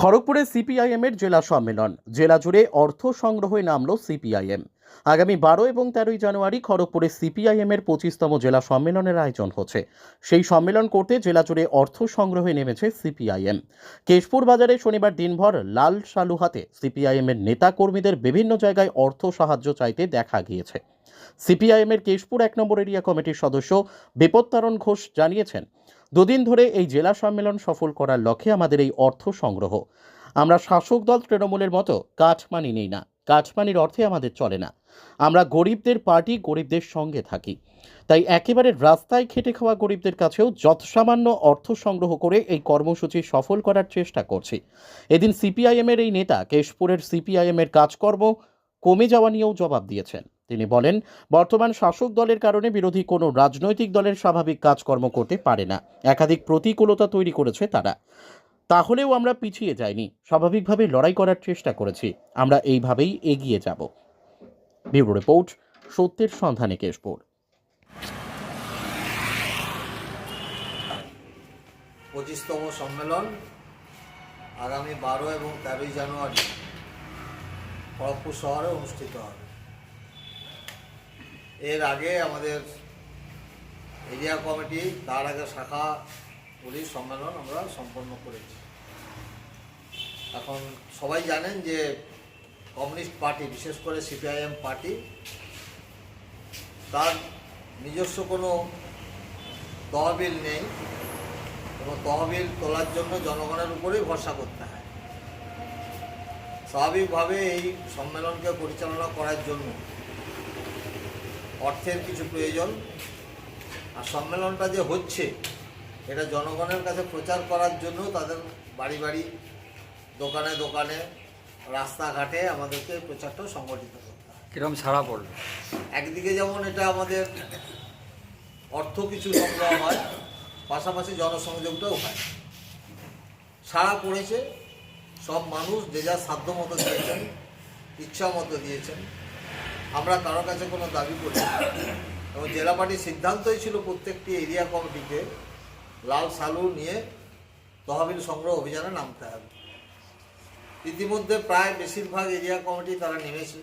খড়গপুরে সিপিআইএমের জেলা সম্মেলন। জেলা জুড়ে অর্থ সংগ্রহে নামল সিপিআইএম। আগামী বারো এবং তেরোই জানুয়ারি খড়গপুরে সিপিআইএমের পঁচিশতম জেলা সম্মেলনের আয়োজন হচ্ছে। সেই সম্মেলন করতে জেলা জুড়ে অর্থ সংগ্রহে নেমেছে সিপিআইএম। কেশপুর বাজারে শনিবার দিনভর লাল শালু হাতে সিপিআইএমের নেতা কর্মীদের বিভিন্ন জায়গায় অর্থ সাহায্য চাইতে দেখা গিয়েছে। সিপিআইএমের কেশপুর এক নম্বর এরিয়া কমিটির সদস্য বিপত্তারণ ঘোষ জানিয়েছেন, দুদিন ধরে এই জেলা সম্মেলন সফল করার লক্ষ্যে আমাদের এই অর্থ সংগ্রহ। আমরা শাসক দল তৃণমূলের মতো কাঠমানি নেই না, কাঠমানির অর্থে আমাদের চলে না। আমরা গরিবদের পার্টি, গরিবদের সঙ্গে থাকি। তাই একেবারে রাস্তায় খেটে খাওয়া গরিবদের কাছেও যৎসামান্য অর্থ সংগ্রহ করে এই কর্মসূচি সফল করার চেষ্টা করছি। এদিন সিপিআইএমের এই নেতা কেশপুরের সিপিআইএমের কাজকর্ম কমে যাওয়া নিয়েও জবাব দিয়েছেন। তিনি বলেন, বর্তমান শাসক দলের কারণে বিরোধী কোনো রাজনৈতিক দলের স্বাভাবিক কাজকর্ম করতে পারে না। একাধিক প্রতিকূলতা তৈরি করেছে তারা। তাহলেও আমরা পিছিয়ে যাইনি। স্বাভাবিকভাবে লড়াই করার চেষ্টা করেছি। আমরা এইভাবেই এগিয়ে যাব। ব্যুরো রিপোর্ট, সত্যের সন্ধানে কেশপুর। পঁচিশতম সম্মেলন আগামী বারো এবং তেরোই জানুয়ারি খড়গপুর শহরে অনুষ্ঠিত হবে। এর আগে আমাদের এরিয়া কমিটি, তার আগে শাখা, পুলিশ সম্মেলন আমরা সম্পন্ন করেছি। এখন সবাই জানেন যে কমিউনিস্ট পার্টি, বিশেষ করে সিপিআইএম পার্টি, তার নিজস্ব কোনো তহবিল নেই। এবং তহবিল তোলার জন্য জনগণের উপরেই ভরসা করতে হয়। স্বাভাবিকভাবে এই সম্মেলনকে পরিচালনা করার জন্য অর্থের কিছু প্রয়োজন। আর সম্মেলনটা যে হচ্ছে এটা জনগণের কাছে প্রচার করার জন্য তাদের বাড়ি বাড়ি দোকানে দোকানে রাস্তাঘাটে আমাদেরকে প্রচারটা সংগঠিত করতে হয় কিরম ছাড়া পড়ল একদিকে যেমন এটা আমাদের অর্থ কিছু সংগ্রহ হয় পাশাপাশি জনসংযোগটাও হয়। সারা পড়েছে সব মানুষ যে যার সাধ্য মতো দিয়েছেন ইচ্ছা মতো দিয়েছেন। আমরা কারও কাছে কোনো দাবি করি। এবং জেলা পার্টির সিদ্ধান্তই ছিল প্রত্যেকটি এরিয়া কমিটিকে লাল সালু নিয়ে তহবিল সংগ্রহ অভিযানে নামতে হবে। ইতিমধ্যে প্রায় বেশিরভাগ এরিয়া কমিটি তারা নেমেছে।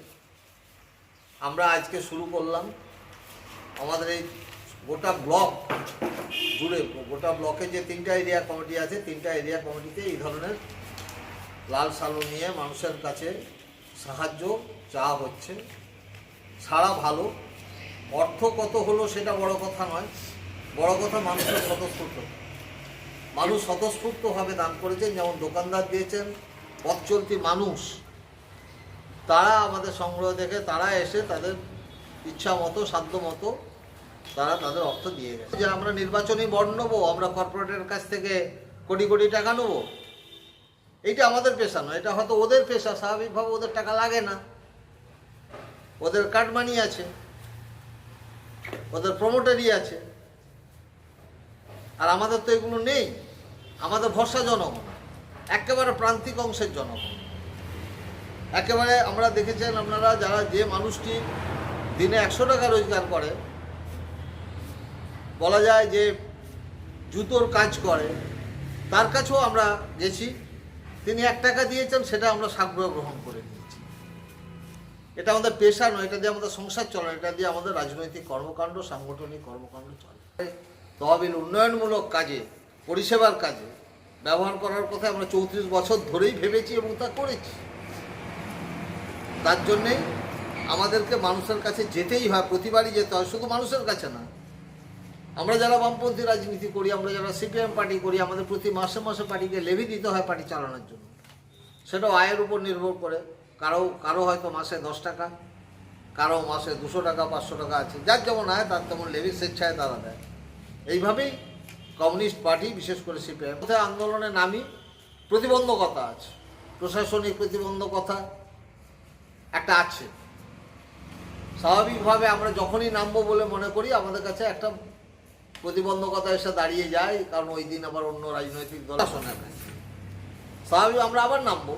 আমরা আজকে শুরু করলাম। আমাদের এই গোটা ব্লক জুড়ে, গোটা ব্লকে যে তিনটা এরিয়া কমিটি আছে, তিনটা এরিয়া কমিটিতে এই ধরনের লাল সালু নিয়ে মানুষের কাছে সাহায্য চাওয়া হচ্ছে। ছাড়া ভালো। অর্থ কত হলো সেটা বড় কথা নয়। বড় কথা মানুষের স্বতঃস্ফূর্ত। মানুষ স্বতঃস্ফূর্তভাবে দান করেছেন। যেমন দোকানদার দিয়েছেন পথ চলতি মানুষ। তারা আমাদের সংগ্রহ দেখে, তারা এসে তাদের ইচ্ছা মতো, সাধ্য মতো তারা তাদের অর্থ দিয়ে গেছে। যে আমরা নির্বাচনী বন্ড নেব, আমরা কর্পোরেটের কাছ থেকে কোটি কোটি টাকা নেব, এইটা আমাদের পেশা নয়। এটা হয়তো ওদের পেশা, স্বাভাবিকভাবে ওদের টাকা লাগে না। ওদের কাটমানি আছে, ওদের প্রমোটারি আছে, আর আমাদের তো এগুলো নেই, আমাদের ভরসা জনগণ একেবারে প্রান্তিক অংশের জনগণ একেবারে আমরা দেখেছেন আপনারা যারা যে মানুষটি দিনে একশো টাকা রোজগার করে, বলা যায় যে জুতোর কাজ করে, তার কাছেও আমরা গেছি, তিনি এক টাকা দিয়েছেন, সেটা আমরা সাগ্রহ গ্রহণ করে এটা আমাদের পেশা নয়, এটা দিয়ে আমাদের সংসার চলে, এটা দিয়ে আমাদের রাজনৈতিক কর্মকাণ্ড, সাংগঠনিক কর্মকাণ্ড চলে। তহবিল উন্নয়নমূলক কাজে, পরিষেবার কাজে ব্যবহার করার কথা আমরা চৌত্রিশ বছর ধরেই ভেবেছি এবং তা করেছি। তার জন্যেই আমাদেরকে মানুষের কাছে যেতেই হয়, প্রতিবারই যেতে হয়, শুধু মানুষের কাছে না। আমরা যারা বামপন্থী রাজনীতি করি, আমরা যারা সিপিএম পার্টি করি, আমাদের প্রতি মাসে মাসে পার্টিকে লেভি দিতে হয় পার্টি চালানোর জন্য। সেটাও আয়ের উপর নির্ভর করে। কারও কারও হয়তো মাসে দশ টাকা, কারও মাসে দুশো টাকা, পাঁচশো টাকা আছে। যার যেমন আয়, তার তেমন লেভি স্বেচ্ছায় তারা দেয়। এইভাবেই কমিউনিস্ট পার্টি, বিশেষ করে কোথায় আন্দোলনে নামি, প্রতিবন্ধকতা আছে। প্রশাসনিক প্রতিবন্ধকতা একটা আছে। স্বাভাবিকভাবে আমরা যখনই নামবো বলে মনে করি, আমাদের কাছে একটা প্রতিবন্ধকতা এসে দাঁড়িয়ে যায়, কারণ ওই দিন আবার অন্য রাজনৈতিক দল নেয়। স্বাভাবিক, আমরা আবার নামবো।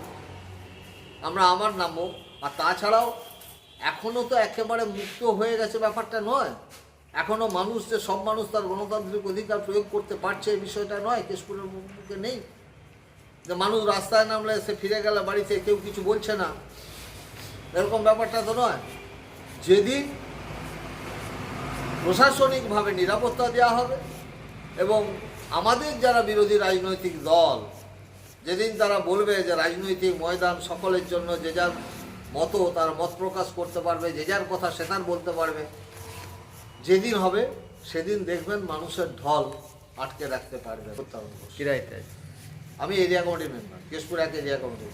আমরা আমার নামবো আর তাছাড়াও এখনও তো একেবারে মুক্ত হয়ে গেছে ব্যাপারটা নয়। এখনও মানুষ যে, সব মানুষ তার গণতান্ত্রিক অধিকার প্রয়োগ করতে পারছে এই বিষয়টা নয়, কেশপুরের মুখে নেই। যে মানুষ রাস্তায় নামলে সে ফিরে গেলে বাড়িতে কেউ কিছু বলছে না। এরকম ব্যাপারটা তো নয়। যেদিন প্রশাসনিকভাবে নিরাপত্তা দেওয়া হবে এবং আমাদের যারা বিরোধী রাজনৈতিক দল যেদিন তারা বলবে যে রাজনৈতিক ময়দান সকলের জন্য যে যার মতো তার মত প্রকাশ করতে পারবে যে যার কথা সে তার বলতে পারবে যেদিন হবে সেদিন দেখবেন মানুষের ঢল আটকে রাখতে পারবে। আমি এরিয়া কমিটির মেম্বার কেশপুর এক এরিয়া কমিটির